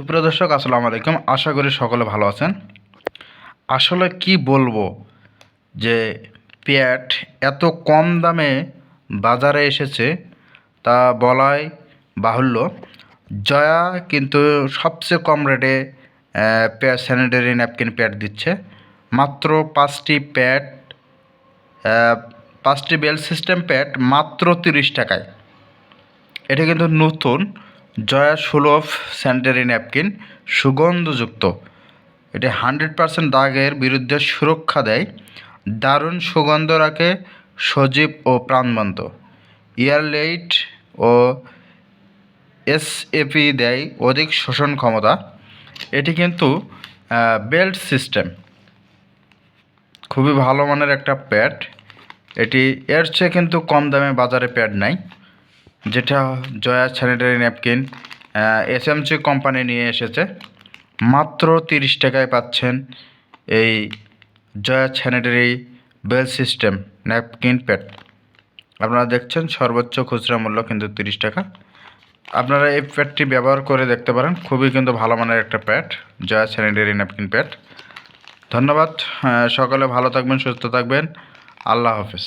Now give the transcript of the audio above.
সুপ্রিয় দর্শক, আসসালামু আলাইকুম। আশা করি সকলে ভালো আছেন। আসলে কি বলব যে প্যাট এত কম দামে বাজারে এসেছে তা বলাই বাহুল্য। জয়া কিন্তু সবচেয়ে কম রেটে প্যাড স্যানিটারি ন্যাপকিন প্যাড দিচ্ছে। মাত্র পাঁচটি প্যাড পাঁচটি বেল সিস্টেম প্যাড মাত্র তিরিশ টাকায়। এটা কিন্তু নতুন। জয়া সুলভ স্যানিটারি ন্যাপকিন সুগন্ধযুক্ত। এটি হান্ড্রেড পার্সেন্ট দাগের বিরুদ্ধে সুরক্ষা দেয়। দারুণ সুগন্ধ রাখে সজীব ও প্রাণবন্ত। ইয়ারলাইট ও এসএপি দেয় অধিক শোষণ ক্ষমতা। এটি কিন্তু বেল্ট সিস্টেম খুবই ভালো মানের একটা প্যাড এটি এর চেয়ে কিন্তু কম দামে বাজারে প্যাড নাই। যেটা Joya sanitary napkin SMC company নিয়ে এসেছে। মাত্র তিরিশ টাকায় পাচ্ছেন এই Joya sanitary belt system napkin pad আপনারা দেখছেন সর্বোচ্চ খুচরা মূল্য কিন্তু তিরিশ টাকা। আপনারা এই প্যাডটি ব্যবহার করে দেখতে পারেন। খুবই কিন্তু ভালো মানের একটা pad Joya sanitary napkin pad ধন্যবাদ সকলে ভালো থাকবেন, সুস্থ থাকবেন। আল্লাহ হাফেজ।